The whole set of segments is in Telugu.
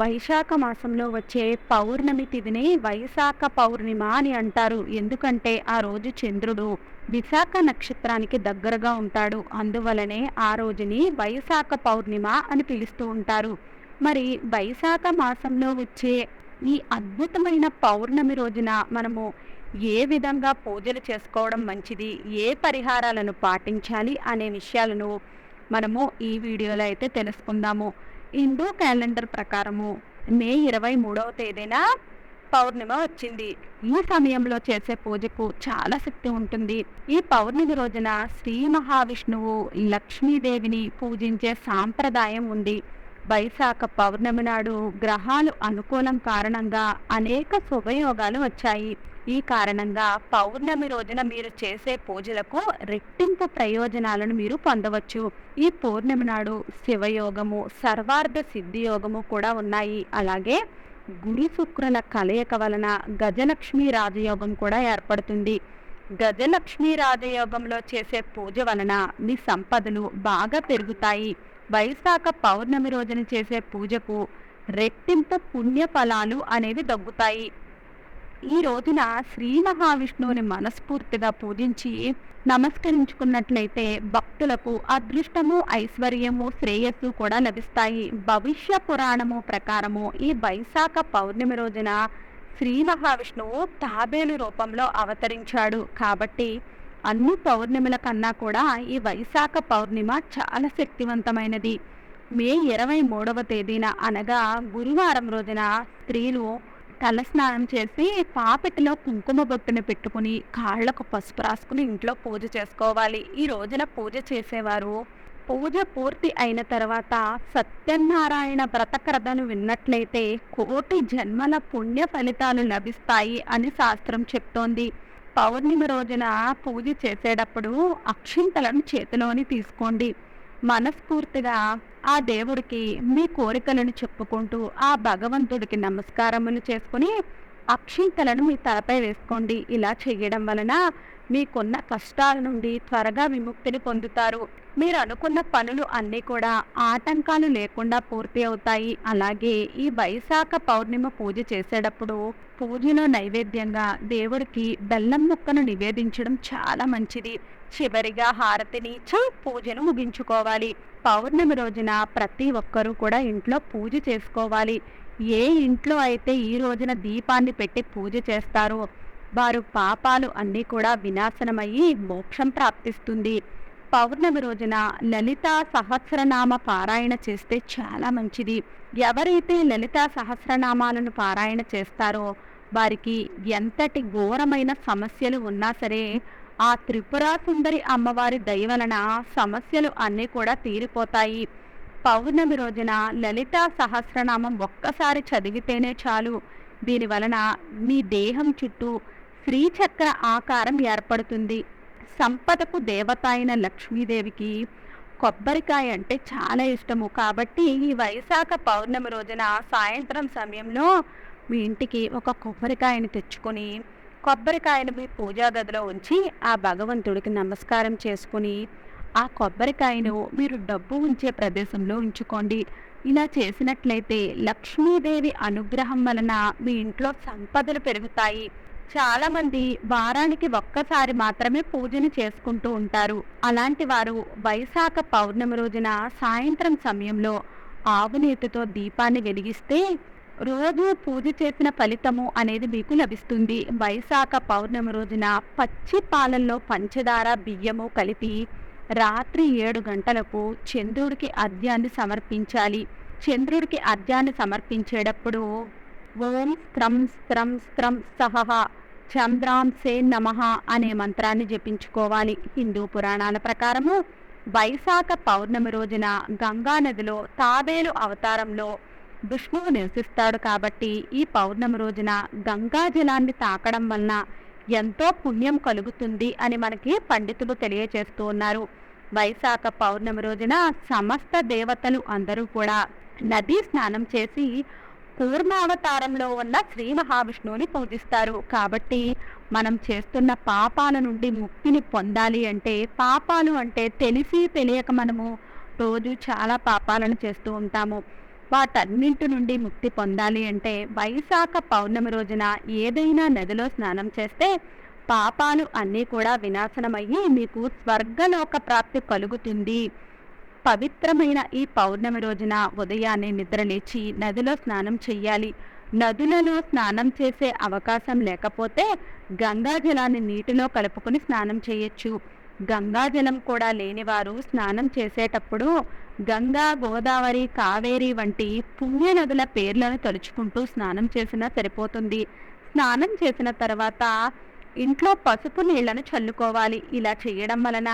వైశాఖ మాసంలో వచ్చే పౌర్ణమి తిథిని వైశాఖ పౌర్ణిమ అని అంటారు. ఎందుకంటే ఆ రోజు చంద్రుడు విశాఖ నక్షత్రానికి దగ్గరగా ఉంటాడు. అందువలనే ఆ రోజుని వైశాఖ పౌర్ణిమ అని పిలుస్తూ ఉంటారు. మరి వైశాఖ మాసంలో వచ్చే ఈ అద్భుతమైన పౌర్ణమి రోజున మనము ఏ విధంగా పూజలు చేసుకోవడం మంచిది? ఏ పరిహారాలను పాటించాలి? అనే విషయాలను మనము ఈ వీడియోలో అయితే తెలుసుకుందాము. హిందూ క్యాలెండర్ ప్రకారము మే ఇరవై మూడవ తేదీన పౌర్ణిమ వచ్చింది. ఈ సమయంలో చేసే పూజకు చాలా శక్తి ఉంటుంది. ఈ పౌర్ణమి రోజున శ్రీ మహావిష్ణువు లక్ష్మీదేవిని పూజించే సాంప్రదాయం ఉంది. వైశాఖ పౌర్ణమి నాడు గ్రహాలు అనుకూలం కారణంగా అనేక శుభయోగాలు వచ్చాయి. ఈ కారణంగా పౌర్ణమి రోజున మీరు చేసే పూజలకు రెట్టింపు ప్రయోజనాలను మీరు పొందవచ్చు. ఈ పౌర్ణమి నాడు శివయోగము సర్వార్థ సిద్ధి యోగము కూడా ఉన్నాయి. అలాగే గురు శుక్రుల కలయిక వలన గజలక్ష్మి రాజయోగం కూడా ఏర్పడుతుంది. గజలక్ష్మి రాజయోగంలో చేసే పూజ వలన మీ సంపదలు బాగా పెరుగుతాయి. వైశాఖ పౌర్ణమి రోజున చేసే పూజకు రెట్టింపు పుణ్య ఫలాలు అనేవి దగ్గుతాయి ఈ రోజున శ్రీ మహావిష్ణువుని మనస్ఫూర్తిగా పూజించి నమస్కరించుకున్నట్లయితే భక్తులకు అదృష్టము ఐశ్వర్యము శ్రేయస్సు కూడా లభిస్తాయి. భవిష్య పురాణము ప్రకారము ఈ వైశాఖ పౌర్ణమి రోజున శ్రీ మహావిష్ణువు తాబేలు రూపంలో అవతరించాడు. కాబట్టి అన్ని పౌర్ణిమల కన్నా కూడా ఈ వైశాఖ పౌర్ణిమ చాలా శక్తివంతమైనది. మే ఇరవై మూడవ తేదీన అనగా గురువారం రోజున స్త్రీలు తలస్నానం చేసి పాపెట్టలో కుంకుమ బొట్టును పెట్టుకుని కాళ్ళకు పసుపు రాసుకుని ఇంట్లో పూజ చేసుకోవాలి. ఈ రోజున పూజ చేసేవారు. పూజ పూర్తి అయిన తర్వాత సత్యనారాయణ వ్రత విన్నట్లయితే కోటి జన్మల పుణ్య ఫలితాలు లభిస్తాయి అని శాస్త్రం చెప్తోంది. పౌర్ణమి రోజున పూజ చేసేటప్పుడు అక్షింతలను చేతిలోని తీసుకోండి. మనస్ఫూర్తిగా ఆ దేవుడికి మీ కోరికలను చెప్పుకుంటూ ఆ భగవంతుడికి నమస్కారములు చేసుకుని అక్షింతలను మీ తలపై వేసుకోండి. ఇలా చేయడం వలన మీకున్న కష్టాల నుండి త్వరగా విముక్తిని పొందుతారు. మీరు అనుకున్న పనులు అన్నీ కూడా ఆటంకాలు లేకుండా పూర్తి అవుతాయి. అలాగే ఈ వైశాఖ పౌర్ణిమ పూజ చేసేటప్పుడు పూజలో నైవేద్యంగా దేవుడికి బెల్లం ముక్కను నివేదించడం చాలా మంచిది. చివరిగా హారతిని పూజను ముగించుకోవాలి. పౌర్ణమి రోజున ప్రతి ఒక్కరూ కూడా ఇంట్లో పూజ చేసుకోవాలి. ఏ ఇంట్లో అయితే ఈ రోజున దీపాన్ని పెట్టి పూజ చేస్తారో వారు పాపాలు అన్నీ కూడా వినాశనమయ్యి మోక్షం ప్రాప్తిస్తుంది. పౌర్ణమి రోజున లలిత సహస్రనామ పారాయణ చేస్తే చాలా మంచిది. ఎవరైతే లలిత సహస్రనామాలను పారాయణ చేస్తారో వారికి ఎంతటి ఘోరమైన సమస్యలు ఉన్నా సరే ఆ త్రిపురా సుందరి అమ్మవారి దయ వలన సమస్యలు అన్నీ కూడా తీరిపోతాయి. పౌర్ణమి రోజున లలిత సహస్రనామం ఒక్కసారి చదివితేనే చాలు. దీని వలన మీ దేహం చుట్టూ శ్రీచక్ర ఆకారం ఏర్పడుతుంది. సంపదకు దేవత అయిన లక్ష్మీదేవికి కొబ్బరికాయ అంటే చాలా ఇష్టము. కాబట్టి ఈ వైశాఖ పౌర్ణమి రోజున సాయంత్రం సమయంలో మీ ఇంటికి ఒక కొబ్బరికాయని తెచ్చుకొని కొబ్బరికాయను మీ పూజా గదిలో ఉంచి ఆ భగవంతుడికి నమస్కారం చేసుకుని ఆ కొబ్బరికాయను మీరు డబ్బు ఉంచే ప్రదేశంలో ఉంచుకోండి. ఇలా చేసినట్లయితే లక్ష్మీదేవి అనుగ్రహం వలన మీ ఇంట్లో సంపదలు పెరుగుతాయి. చాలామంది వారానికి ఒక్కసారి మాత్రమే పూజను చేసుకుంటూ ఉంటారు. అలాంటి వారు వైశాఖ పౌర్ణమి రోజున సాయంత్రం సమయంలో ఆవునీతితో దీపాన్ని వెలిగిస్తే రోజు పూజ చేసిన ఫలితము అనేది మీకు లభిస్తుంది. వైశాఖ పౌర్ణమి రోజున పచ్చి పాలల్లో పంచదార బియ్యము కలిపి రాత్రి ఏడు గంటలకు చంద్రుడికి అర్ఘ్యాన్ని సమర్పించాలి. చంద్రుడికి అర్ఘ్యాన్ని సమర్పించేటప్పుడు ఓం స్త్రం స్త్రం స్త్రం సహ చంద్రాంసే నమః అనే మంత్రాన్ని జపించుకోవాలి. హిందూ పురాణాల ప్రకారము వైశాఖ పౌర్ణమి రోజున గంగా నదిలో తాబేలు అవతారంలో విష్ణువు నివసిస్తాడు కాబట్టి ఈ పౌర్ణమి రోజున గంగా జలాన్ని తాకడం వలన ఎంతో పుణ్యం కలుగుతుంది అని మనకి పండితులు తెలియజేస్తూ ఉన్నారు. వైశాఖ పౌర్ణమి రోజున సమస్త దేవతలు అందరూ కూడా నదీ స్నానం చేసి పూర్ణావతారంలో ఉన్న శ్రీ మహావిష్ణువుని పూజిస్తారు. కాబట్టి మనం చేస్తున్న పాపాల నుండి ముక్తిని పొందాలి అంటే పాపాలు అంటే తెలిసి తెలియక మనము రోజు చాలా పాపాలను చేస్తూ ఉంటాము. వాటన్నింటి నుండి ముక్తి పొందాలి అంటే వైశాఖ పౌర్ణమి రోజున ఏదైనా నదిలో స్నానం చేస్తే పాపాలు అన్నీ కూడా వినాశనమయ్యి మీకు స్వర్గలోక ప్రాప్తి కలుగుతుంది. పవిత్రమైన ఈ పౌర్ణమి రోజున ఉదయాన్నే నిద్రలేచి నదిలో స్నానం చెయ్యాలి. నదులలో స్నానం చేసే అవకాశం లేకపోతే గంగాజలాన్ని నీటిలో కలుపుకొని స్నానం చేయొచ్చు. గంగాజలం కూడా లేనివారు స్నానం చేసేటప్పుడు గంగా గోదావరి కావేరి వంటి పుణ్య నదుల పేర్లను తలుచుకుంటూ స్నానం చేసినా సరిపోతుంది. స్నానం చేసిన తర్వాత ఇంట్లో పసుపు నీళ్ళను చల్లుకోవాలి. ఇలా చేయడం వలన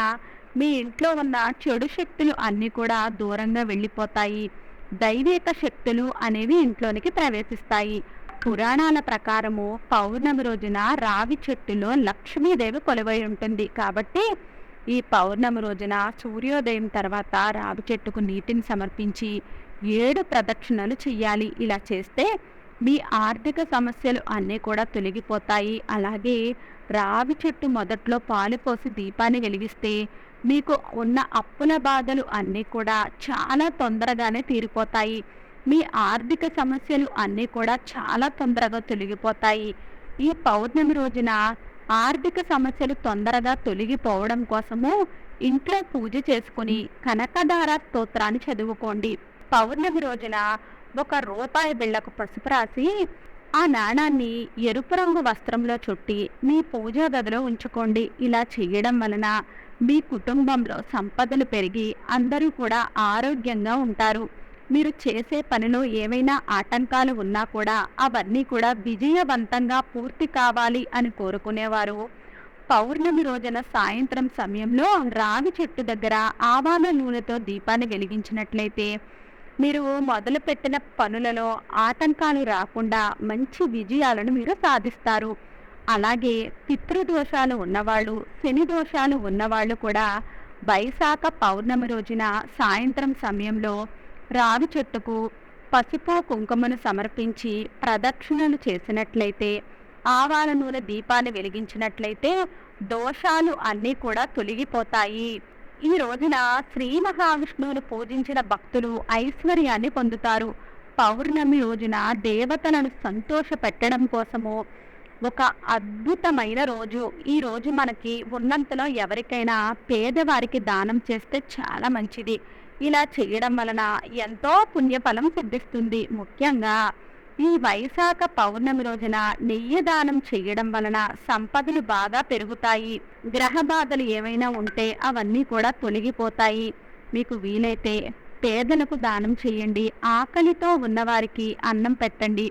మీ ఇంట్లో ఉన్న చెడు శక్తులు అన్నీ కూడా దూరంగా వెళ్ళిపోతాయి. దైవిక శక్తులు అనేవి ఇంట్లోనికి ప్రవేశిస్తాయి. పురాణాల ప్రకారము పౌర్ణమి రోజున రావి చెట్టులో లక్ష్మీదేవి కొలువై ఉంటుంది. కాబట్టి ఈ పౌర్ణమి రోజున సూర్యోదయం తర్వాత రావి చెట్టుకు నీటిని సమర్పించి ఏడు ప్రదక్షిణలు చేయాలి ఇలా చేస్తే మీ ఆర్థిక సమస్యలు అన్నీ కూడా తొలగిపోతాయి. అలాగే రావి చెట్టు మొదట్లో పాలు పోసి దీపాన్ని వెలిగిస్తే మీకు ఉన్న అప్పుల బాధలు అన్నీ కూడా చాలా తొందరగానే తీరిపోతాయి. మీ ఆర్థిక సమస్యలు అన్నీ కూడా చాలా తొందరగా తొలగిపోతాయి. ఈ పౌర్ణమి రోజున ఆర్థిక సమస్యలు తొందరగా తొలగిపోవడం కోసము ఇంట్లో పూజ చేసుకుని కనకదార స్తోత్రాన్ని చదువుకోండి. పౌర్ణమి రోజున ఒక రూపాయి బిళ్ళకు పసుపు రాసి ఆ నాణాన్ని ఎరుపు రంగు వస్త్రంలో చుట్టి మీ పూజా గదిలో ఉంచుకోండి. ఇలా చేయడం వలన మీ కుటుంబంలో సంపదలు పెరిగి అందరూ కూడా ఆరోగ్యంగా ఉంటారు. మీరు చేసే పనిలో ఏవైనా ఆటంకాలు ఉన్నా కూడా అవన్నీ కూడా విజయవంతంగా పూర్తి కావాలి అని కోరుకునేవారు. పౌర్ణమి రోజున సాయంత్రం సమయంలో రావి చెట్టు దగ్గర ఆవాల నూనెతో దీపాన్ని వెలిగించినట్లయితే మీరు మొదలుపెట్టిన పనులలో ఆటంకాలు రాకుండా మంచి విజయాలను మీరు సాధిస్తారు. అలాగే పితృదోషాలు ఉన్నవాళ్ళు శని దోషాలు ఉన్నవాళ్ళు కూడా వైశాఖ పౌర్ణమి రోజున సాయంత్రం సమయంలో రావి చెట్టుకు పసుపు కుంకుమను సమర్పించి ప్రదక్షిణలు చేసినట్లయితే ఆవాల నూనె దీపాన్ని వెలిగించినట్లయితే దోషాలు అన్నీ కూడా తొలగిపోతాయి. ఈ రోజున శ్రీ మహావిష్ణువును పూజించిన భక్తులు ఐశ్వర్యాన్ని పొందుతారు. పౌర్ణమి రోజున దేవతలను సంతోష పెట్టడం కోసము ఒక అద్భుతమైన రోజు. ఈ రోజు మనకి ఉన్నంతలో ఎవరికైనా పేదవారికి దానం చేస్తే చాలా మంచిది. ఇలా చేయడం వలన ఎంతో పుణ్యఫలం సిద్ధిస్తుంది. ముఖ్యంగా ఈ వైశాఖ పౌర్ణమి రోజున నెయ్యి దానం చేయడం వలన సంపదలు బాగా పెరుగుతాయి. గ్రహ బాధలు ఏమైనా ఉంటే అవన్నీ కూడా తొలగిపోతాయి. మీకు వీలైతే పేదలకు దానం చేయండి. ఆకలితో ఉన్నవారికి అన్నం పెట్టండి.